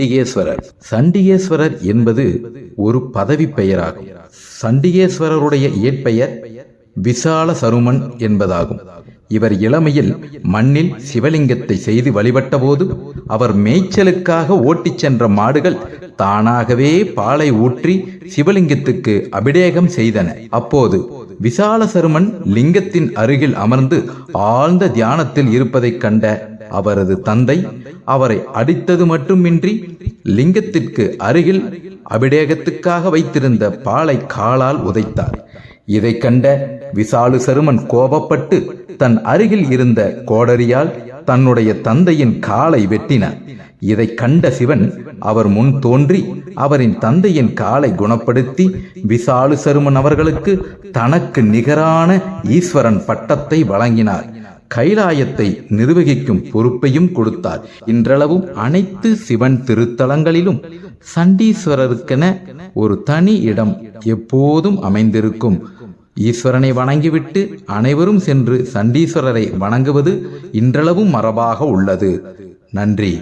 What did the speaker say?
சண்டிகேஸ்வரர். சண்டிகேஸ்வரர் என்பது ஒரு பதவி பெயராகும். சண்டிகேஸ்வரருடைய இயற்பெயர் விசால சருமன் என்பதாகும். இவர் இளமையில் மண்ணில் சிவலிங்கத்தை செய்து வழிபட்டபோது அவர் மேய்ச்சலுக்காக ஓட்டிச் சென்ற மாடுகள் தானாகவே பாலை ஊற்றி சிவலிங்கத்துக்கு அபிடேகம் செய்தன. அப்போது விசால சருமன் லிங்கத்தின் அருகில் அமர்ந்து ஆழ்ந்த தியானத்தில் இருப்பதைக் கண்ட அவரது தந்தை அவரை அடித்தது மட்டுமின்றி லிங்கத்திற்கு அருகில் அபிடேகத்துக்காக வைத்திருந்த பாலை காலால் உதைத்தார். இதை கண்ட விசாலு சருமன் கோபப்பட்டு தன் அருகில் இருந்த கோடரியால் தன்னுடைய தந்தையின் காலை வெட்டினார் இதை கண்ட சிவன் அவர் முன் தோன்றி அவரின் தந்தையின் காலை குணப்படுத்தி விசாலு சருமன் அவர்களுக்கு தனக்கு நிகரான ஈஸ்வரன் பட்டத்தை வழங்கினார். கைலாயத்தை நிர்வகிக்கும் பொறுப்பையும் கொடுத்தார். இன்றளவும் அனைத்து சிவன் திருத்தலங்களிலும் சண்டீஸ்வரருக்கென ஒரு தனி இடம் எப்போதும் அமைந்திருக்கும். ஈஸ்வரனை வணங்கிவிட்டு அனைவரும் சென்று சண்டீஸ்வரரை வணங்குவது இன்றளவும் மரபாக உள்ளது. நன்றி.